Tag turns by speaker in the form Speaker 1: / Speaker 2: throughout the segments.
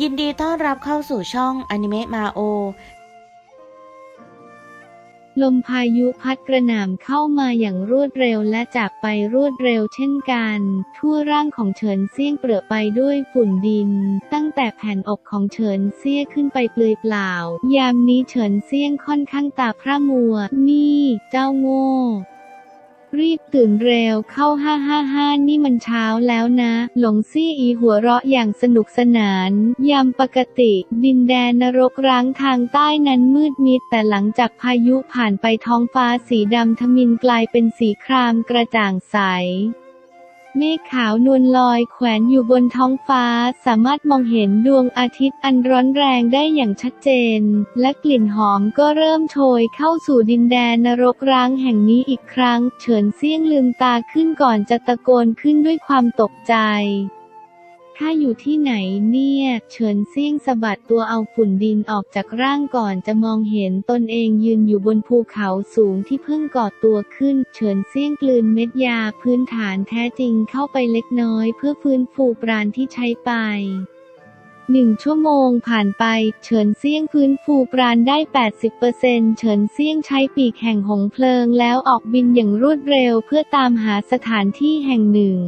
Speaker 1: ยินดีต้อนรับเข้าสู่ช่องอนิเมะมาโอ
Speaker 2: ลมพายุพัดกระหน่ำเข้ามาอย่างรวดเร็วและจากไปรวดเร็วเช่นกัน ทั่วร่างของเฉินเซี่ยงเปลือไปด้วยฝุ่นดิน ตั้งแต่แผ่นอกของเฉินเซี่ยขึ้นไปเปลือยเปล่า ยามนี้เฉินเซี่ยงค่อนข้างตาพร่ามัว นี่ เจ้าโง่ รีบตื่นเร็วเข้าห้าห้าห้านี่มันเช้าแล้วนะ หลงซี่อีหัวเราะอย่างสนุกสนาน ยามปกติ ดินแดนนรกร้างทางใต้นั้นมืดมิด แต่หลังจากพายุผ่านไปท้องฟ้าสีดำทมินกลายเป็นสีครามกระจ่างใส เมฆขาวนวลลอยแขวนอยู่บนท้องฟ้า สามารถมองเห็นดวงอาทิตย์อันร้อนแรงได้อย่างชัดเจน และกลิ่นหอมก็เริ่มโชยเข้าสู่ดินแดนนรกร้างแห่งนี้อีกครั้ง เฉินเซี่ยงลืมตาขึ้นก่อนจะตะโกนขึ้นด้วยความตกใจ ข้าอยู่ที่ไหนเนี่ย เฉินเซี่ยงสะบัดตัวเอาฝุ่นดินออกจากร่างก่อนจะมองเห็นตนเองยืนอยู่บนภูเขาสูงที่เพิ่งก่อตัวขึ้น เฉินเซี่ยงกลืนเม็ดยาพื้นฐานแท้จริงเข้าไปเล็กน้อยเพื่อฟื้นฟูปราณที่ใช้ไปหนึ่งชั่วโมงผ่านไป เฉินเซี่ยงฟื้นฟูปราณได้ 80%เฉินเซี่ยงใช้ปีกแห่งหงเพลิงแล้วออกบินอย่างรวดเร็วเพื่อตามหาสถานที่แห่งหนึ่ง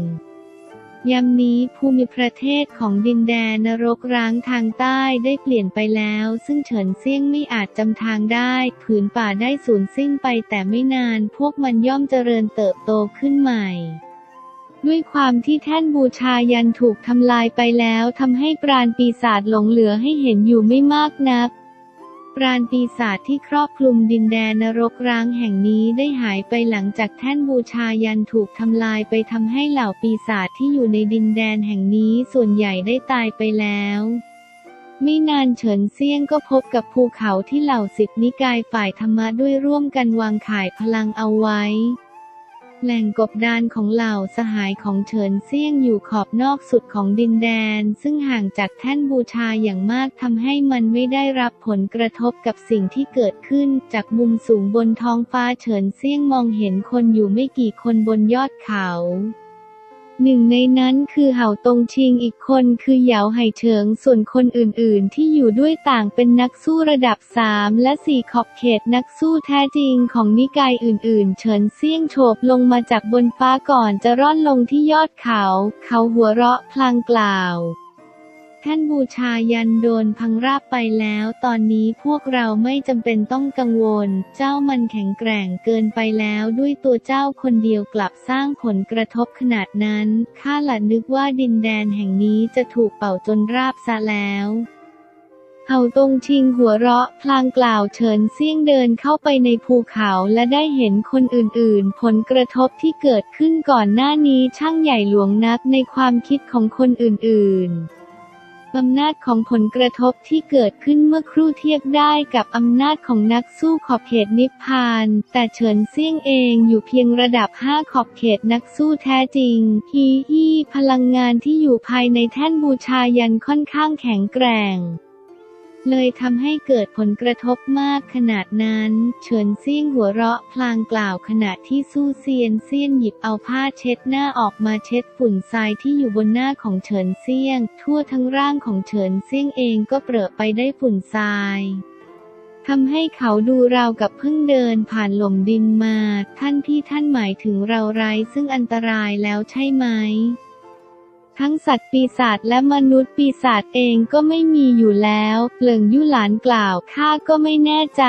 Speaker 2: ยามนี้ภูมิประเทศของดินแดนนรกร้างทางใต้ได้เปลี่ยนไปแล้ว ซึ่งเฉินเซี่ยงไม่อาจจำทางได้ ผืนป่าได้สูญสิ้นไปแต่ไม่นานพวกมันย่อมเจริญเติบโตขึ้นใหม่ ด้วยความที่แท่นบูชายันถูกทำลายไปแล้วทำให้ปราณปีศาจหลงเหลือให้เห็นอยู่ไม่มากนัก ปราณปีศาจที่ครอบคลุมดินแดนนรกร้างแห่งนี้ได้หายไปหลังจากแท่นบูชายันถูกทำลายไปทำให้เหล่าปีศาจที่อยู่ในดินแดนแห่งนี้ส่วนใหญ่ได้ตายไปแล้วไม่นานเฉินเซียงก็พบกับภูเขาที่เหล่าสิบนิกายฝ่ายธรรมะด้วยร่วมกันวางข่ายพลังเอาไว้ แหล่งกบดานของเหล่าสหายของเฉินเซี่ยงอยู่ขอบนอกสุดของดินแดน ซึ่งห่างจากแท่นบูชาอย่างมากทำให้มันไม่ได้รับผลกระทบกับสิ่งที่เกิดขึ้น จากมุมสูงบนท้องฟ้าเฉินเซี่ยงมองเห็นคนอยู่ไม่กี่คนบนยอดเขา หนึ่งในนั้นคือเห่าตงชิงอีกคนคือเหยาไห่เฉิงส่วนคนอื่นๆ ที่อยู่ด้วยต่างเป็นนักสู้ระดับ 3 และ 4 ขอบเขตนักสู้แท้จริงของนิกายอื่นๆ เฉินเซี่ยงโฉบลงมาจากบนฟ้าก่อนจะร่อนลงที่ยอดเขา เขาหัวเราะพลางกล่าว ท่านบูชายันโดนพังราบไปแล้ว ตอนนี้พวกเราไม่จำเป็นต้องกังวล เจ้ามันแข็งแกร่งเกินไปแล้วด้วยตัวเจ้าคนเดียวกลับสร้างผลกระทบขนาดนั้นข้าหละนึกว่าดินแดนแห่งนี้จะถูกเป่าจนราบซะแล้วเห่าตรงชิงหัวเราะพลางกล่าวเฉินเซี่ยงเดินเข้าไปในภูเขาและได้เห็นคนอื่นๆ ผลกระทบที่เกิดขึ้นก่อนหน้านี้ช่างใหญ่หลวงนักในความคิดของคนอื่นๆ อำนาจของผลกระทบที่เกิดขึ้นเมื่อครู่เทียบได้กับอำนาจของนักสู้ขอบเขตนิพพาน แต่เฉินเซี่ยงเองอยู่เพียงระดับ 5 ขอบเขตนักสู้แท้จริงฮีฮีพลังงานที่อยู่ภายในแท่นบูชายันค่อนข้างแข็งแกร่ง เลยทำให้เกิดผลกระทบมากขนาดนั้น เฉินเซี่ยงหัวเราะพลางกล่าวขณะที่สู้เซียนเซียนหยิบเอาผ้าเช็ดหน้าออกมาเช็ดฝุ่นทรายที่อยู่บนหน้าของเฉินเซี่ยง ทั่วทั้งร่างของเฉินเซี่ยงเองก็เปรอะไปได้ฝุ่นทรายทำให้เขาดูราวกับเพิ่งเดินผ่านหล่มดินมา ท่านที่ท่านหมายถึงเราไร้ซึ่งอันตรายแล้วใช่ไหม ทั้งสัตว์ปีศาจและมนุษย์ปีศาจเองก็ไม่มีอยู่แล้วเปลิงยุหลานกล่าวข้าก็ไม่แน่ใจ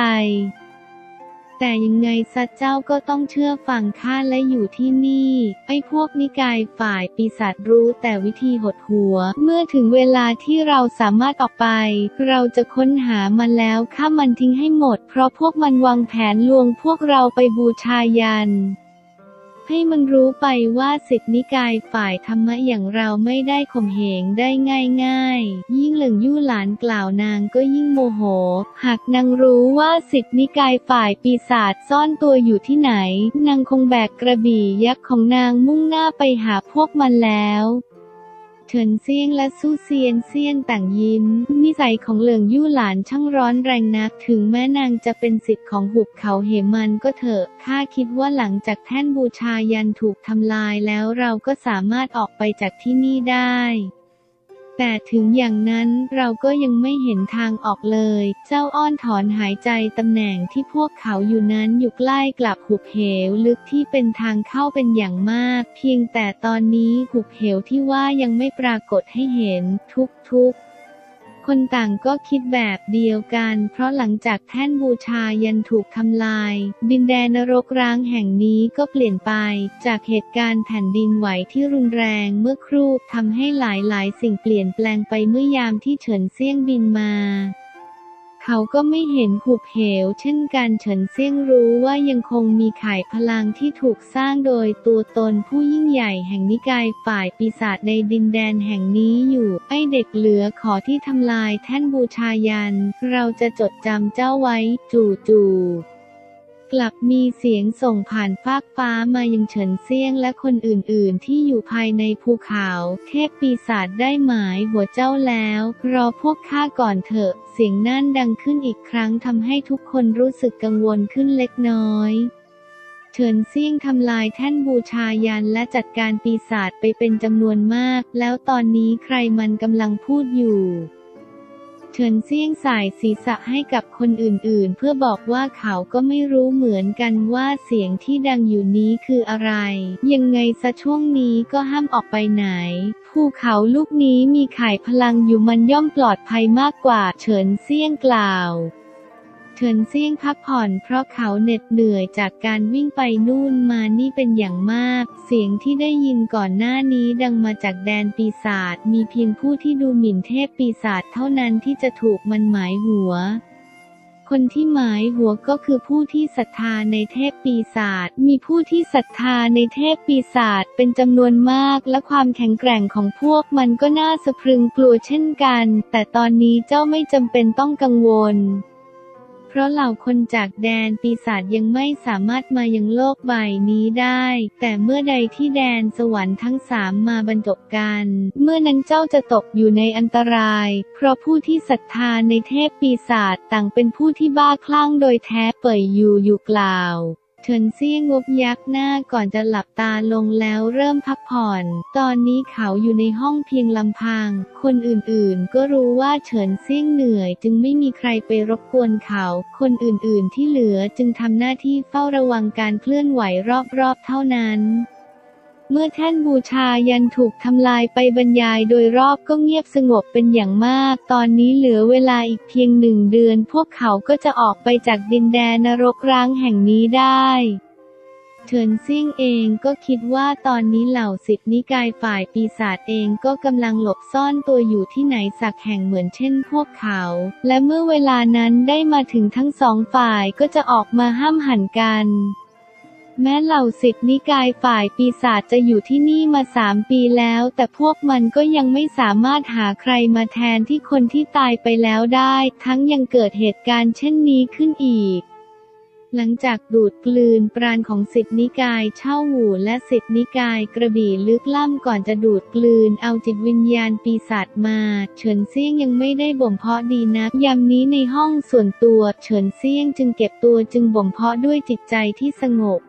Speaker 2: แต่ยังไงสัตว์เจ้าก็ต้องเชื่อฟังข้าและอยู่ที่นี่ ไอ้พวกนิกายฝ่ายปีศาจรู้แต่วิธีหดหัว เมื่อถึงเวลาที่เราสามารถออกไป เราจะค้นหามันแล้วฆ่ามันทิ้งให้หมด เพราะพวกมันวางแผนลวงพวกเราไปบูชายัน ให้มันรู้ไปว่าสิทธินิกายฝ่ายธรรมะอย่างเราไม่ได้ข่มเหงได้ง่ายๆ ยิ่งเหลิงยู่หลานกล่าวนางก็ยิ่งโมโห หากนางรู้ว่าสิทธินิกายฝ่ายปีศาจซ่อนตัวอยู่ที่ไหน นางคงแบกกระบี่ยักษ์ของนางมุ่งหน้าไปหาพวกมันแล้ว เฉินเซียงและซู่เซียนเซียนต่างยิ้ม นิสัยของเหลืองยู่หลานช่างร้อนแรงนัก ถึงแม้นางจะเป็นสิทธิ์ของหุบเขาเหมันก็เถอะ ข้าคิดว่าหลังจากแท่นบูชายันถูกทำลายแล้วเราก็สามารถออกไปจากที่นี่ได้ แต่ถึงอย่างนั้นเราก็ยังไม่เห็นทางออกเลย เจ้าอ้อนถอนหายใจตำแหน่งที่พวกเขาอยู่นั้นอยู่ใกล้กลับหุบเหวลึกที่เป็นทางเข้าเป็นอย่างมาก เพียงแต่ตอนนี้หุบเหวที่ว่ายังไม่ปรากฏให้เห็นทุกๆ คนต่างก็คิดแบบเดียวกัน เพราะหลังจากแท่นบูชายันถูกทำลาย ดินแดนนรกร้างแห่งนี้ก็เปลี่ยนไป จากเหตุการณ์แผ่นดินไหวที่รุนแรงเมื่อครู่ทำให้หลายๆ สิ่งเปลี่ยนแปลงไปเมื่อยามที่เฉินเซี่ยงบินมา เขาก็ไม่เห็นหุบเหว เช่นกันเฉินเซี่ยงรู้ว่ายังคงมีข่ายพลังที่ถูกสร้างโดยตัวตนผู้ยิ่งใหญ่แห่งนิกายฝ่ายปีศาจในดินแดนแห่งนี้อยู่ ไอเด็กเหลือขอที่ทำลายแท่นบูชายัน เราจะจดจำเจ้าไว้ จู่จู่ๆ กลับมีเสียงส่งผ่านฟากฟ้ามายังเฉินเซียงและคนอื่นๆ ที่อยู่ภายในภูเขา เทพปีศาจได้หมายหัวเจ้าแล้ว รอพวกข้าก่อนเถอะ เสียงนั่นดังขึ้นอีกครั้งทำให้ทุกคนรู้สึกกังวลขึ้นเล็กน้อยเฉินเซี่ยงทำลายแท่นบูชายันและจัดการปีศาจไปเป็นจำนวนมาก แล้วตอนนี้ใครมันกำลังพูดอยู่ ฉินเซี่ยงสายศีรษะให้กับคนอื่นๆ เพื่อบอกว่าเขาก็ไม่รู้เหมือนกันว่าเสียงที่ดังอยู่นี้คืออะไร ยังไงซะช่วงนี้ก็ห้ามออกไปไหน ภูเขาลูกนี้มีไข่พลังอยู่มันย่อมปลอดภัยมากกว่าเฉินเซี่ยงกล่าว เฉินเซี่ยงพักผ่อนเพราะเขาเหน็ดเหนื่อยจากการวิ่งไปนู่นมานี่เป็นอย่างมาก เสียงที่ได้ยินก่อนหน้านี้ดังมาจากแดนปีศาจมีเพียงผู้ที่ดูหมิ่นเทพปีศาจเท่านั้นที่จะถูกมันหมายหัวคนที่หมายหัวก็คือผู้ที่ศรัทธาในเทพปีศาจ มีผู้ที่ศรัทธาในเทพปีศาจเป็นจำนวนมากและความแข็งแกร่งของพวกมันก็น่าสะพรึงกลัวเช่นกัน แต่ตอนนี้เจ้าไม่จำเป็นต้องกังวล ราะเหล่าคนจากแดนปีศาจยังไม่สามารถมายังโลกใบนี้ได้ แต่เมื่อใดที่แดนสวรรค์ทั้งสามมาบรรจบกัน เมื่อนั้นเจ้าจะตกอยู่ในอันตราย เพราะผู้ที่ศรัทธาในเทพปีศาจต่างเป็นผู้ที่บ้าคลั่งโดยแท้เป่ยอยู่อยู่กล่าว เฉินเซี่ยงงบยักหน้าก่อนจะหลับตาลงแล้วเริ่มพักผ่อน ตอนนี้เขาอยู่ในห้องเพียงลำพัง คนอื่นๆ ก็รู้ว่าเฉินเซี่ยงเหนื่อย จึงไม่มีใครไปรบกวนเขา คนอื่นๆ ที่เหลือจึงทำหน้าที่เฝ้าระวังการเคลื่อนไหวรอบๆ เท่านั้น เมื่อแท่นบูชายันถูกทำลายไปบรรยายโดยรอบก็เงียบสงบเป็นอย่างมาก ตอนนี้เหลือเวลาอีกเพียงหนึ่งเดือน พวกเขาก็จะออกไปจากดินแดนนรกร้างแห่งนี้ได้เฉินซี่งเองก็คิดว่าตอนนี้เหล่าสิทธินิกายฝ่ายปีศาจเองก็กำลังหลบซ่อนตัวอยู่ที่ไหนสักแห่งเหมือนเช่นพวกเขา และเมื่อเวลานั้นได้มาถึงทั้งสองฝ่ายก็จะออกมาห้ามหันกัน แม้เหล่าสิทธินิกายฝ่ายปีศาจจะอยู่ที่นี่มาสามปีแล้ว แต่พวกมันก็ยังไม่สามารถหาใครมาแทนที่คนที่ตายไปแล้วได้ ทั้งยังเกิดเหตุการณ์เช่นนี้ขึ้นอีกหลังจากดูดกลืนปราณของสิทธินิกายเช่าหูและสิทธินิกายกระบี่ลึกล่ำก่อนจะดูดกลืนเอาจิตวิญญาณปีศาจมา เฉินเซี่ยงยังไม่ได้บ่มเพาะดีนักยามนี้ในห้องส่วนตัว เฉินเซี่ยงจึงเก็บตัวจึงบ่มเพาะด้วยจิตใจที่สงบ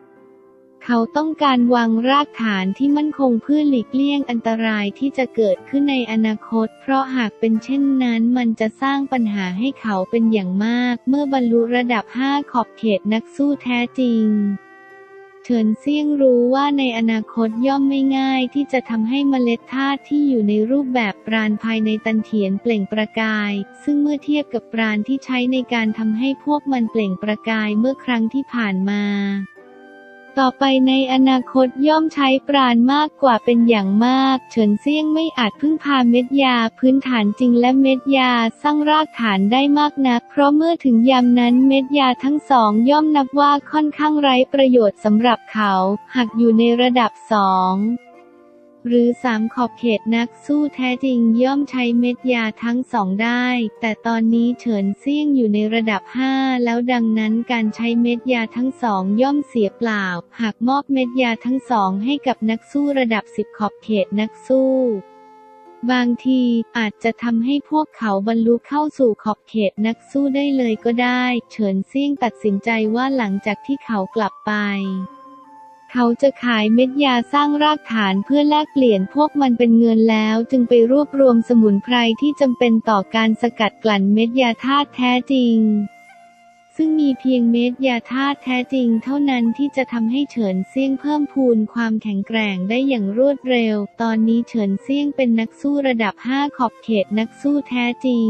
Speaker 2: เขาต้องการวางรากฐานที่มั่นคงเพื่อหลีกเลี่ยงอันตรายที่จะเกิดขึ้นในอนาคต เพราะหากเป็นเช่นนั้นมันจะสร้างปัญหาให้เขาเป็นอย่างมาก เมื่อบรรลุระดับ 5 ขอบเขตนักสู้แท้จริงเฉินเซี่ยงรู้ว่าในอนาคตย่อมไม่ง่ายที่จะทำให้เมล็ดธาตุที่อยู่ในรูปแบบปราณภายในตันเถียนเปล่งประกาย ซึ่งเมื่อเทียบกับปราณที่ใช้ในการทำให้พวกมันเปล่งประกายเมื่อครั้งที่ผ่านมา ต่อไปในอนาคตย่อมใช้ปราณมากกว่าเป็นอย่างมาก เฉินเซี่ยงไม่อาจพึ่งพาเม็ดยาพื้นฐานจริงและเม็ดยาสร้างรากฐานได้มากนัก เพราะเมื่อถึงยามนั้นเม็ดยาทั้งสองย่อมนับว่าค่อนข้างไร้ประโยชน์สำหรับเขา หากอยู่ในระดับสอง หรือสามขอบเขตนักสู้แท้จริงย่อมใช้เม็ดยาทั้งสองได้ แต่ตอนนี้เฉินเซี่ยงอยู่ในระดับ 5 แล้วดังนั้นการใช้เม็ดยาทั้งสองย่อมเสียเปล่า หากมอบเม็ดยาทั้งสองให้กับนักสู้ระดับ 10 ขอบเขตนักสู้ บางทีอาจจะทำให้พวกเขาบรรลุเข้าสู่ขอบเขตนักสู้ได้เลยก็ได้ เฉินเซี่ยงตัดสินใจว่าหลังจากที่เขากลับไป เขาจะขายเม็ดยาสร้างรากฐานเพื่อแลกเปลี่ยนพวกมันเป็นเงินแล้ว จึงไปรวบรวมสมุนไพรที่จำเป็นต่อการสกัดกลั่นเม็ดยาธาตุแท้จริง ซึ่งมีเพียงเม็ดยาธาตุแท้จริง เท่านั้นที่จะทำให้เฉินเซี่ยงเพิ่มพูนความแข็งแกร่งได้อย่างรวดเร็ว ตอนนี้เฉินเซี่ยงเป็นนักสู้ระดับ 5 ขอบเขตนักสู้แท้จริง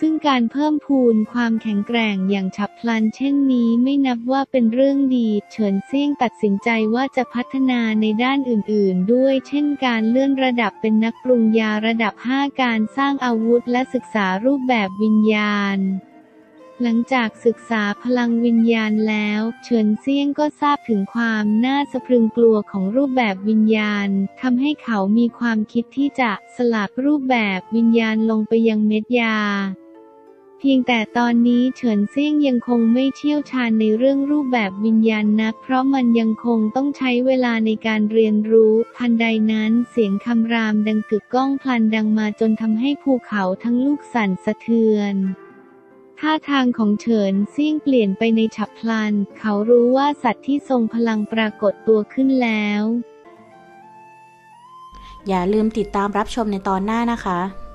Speaker 2: ซึ่งการเพิ่มพูนความแข็งแกร่งอย่างฉับพลันเช่นนี้ไม่นับว่าเป็นเรื่องดี เฉินเซี่ยงตัดสินใจว่าจะพัฒนาในด้านอื่น ๆ ด้วย เช่นการเลื่อนระดับเป็นนักปรุงยาระดับ 5 การสร้างอาวุธและศึกษารูปแบบวิญญาณหลังจากศึกษาพลังวิญญาณแล้ว เฉินเซียงก็ทราบถึงความน่าสะพรึงกลัวของรูปแบบวิญญาณทำให้เขามีความคิดที่จะสลับรูปแบบวิญญาณลงไปยังเม็ดยา เพียงแต่ตอนนี้เฉินเซี่ยงยังคงไม่เชี่ยวชาญในเรื่องรูปแบบวิญญาณนัก เพราะมันยังคงต้องใช้เวลาในการเรียนรู้ ทันใดนั้นเสียงคำรามดังกึกก้องพลันดังมาจนทำให้ภูเขาทั้งลูกสั่นสะเทือนท่าทางของเฉินเซี่ยงเปลี่ยนไปในฉับพลัน เขารู้ว่าสัตว์ที่ทรงพลังปรากฏตัวขึ้นแล้ว
Speaker 1: อย่าลืมติดตามรับชมในตอนหน้านะคะ